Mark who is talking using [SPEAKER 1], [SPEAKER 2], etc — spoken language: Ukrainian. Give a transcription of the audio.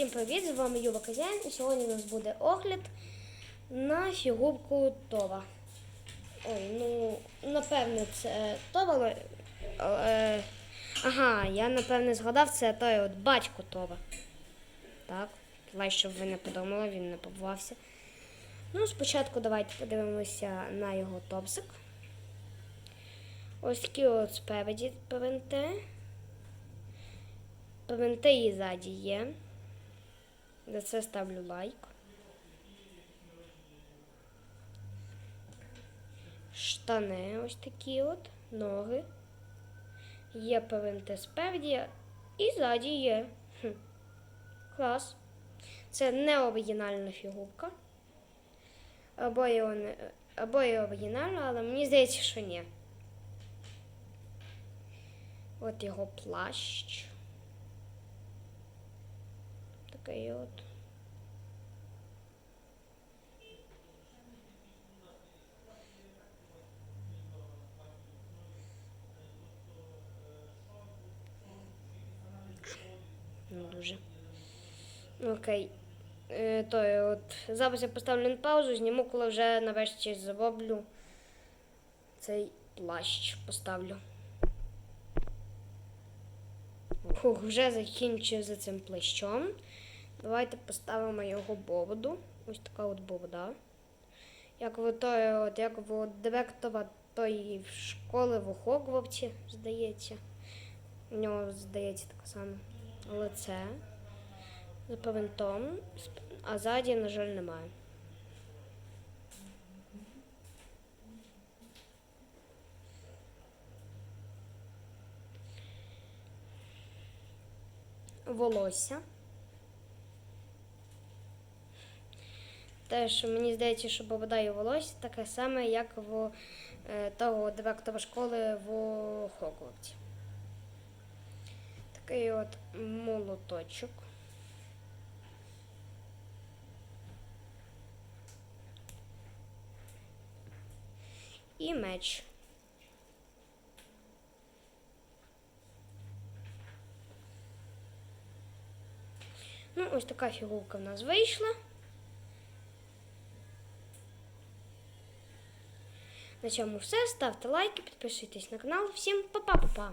[SPEAKER 1] Всім привіт! З вами Юва Казян і сьогодні у нас буде огляд на фігурку Това. Ой, ну, напевне, це Това. але- Ага, я напевне згадав, це той от батько Това. Так, лай, щоб ви не подумали, він не побувався. Ну, спочатку давайте подивимося на його топсик. Ось такі от спереді ПВНТ. ПВНТ і ззаді є. За це ставлю лайк. Штани ось такі от, ноги. Є ПВНТ спереді і ззаді є. Хм. Клас. Це не оригінальна фігурка. Або є, або є оригінальна, але мені здається, що ні. От його плащ. Такий от. Не дуже. Окей. Е, то от зараз я поставлю на паузу, зніму, коли вже нарешті зроблю цей плащ поставлю. Фух, вже закінчив за цим плащом. Давайте поставимо його бороду. Ось така от борода. Як в той, от, як в директора тої школи в Хогвартсі, здається. У нього, здається, таке саме лице з павентом, а ззаді, на жаль, немає. Волосся. Теж мені здається, що і волосся таке саме, як в е, того директора школи в Хогвартсі. Такий от молоточок. І меч. Ну, ось така фігурка в нас вийшла. На цьому все. Ставте лайки, підписуйтесь на канал. Всім па-па-па-па!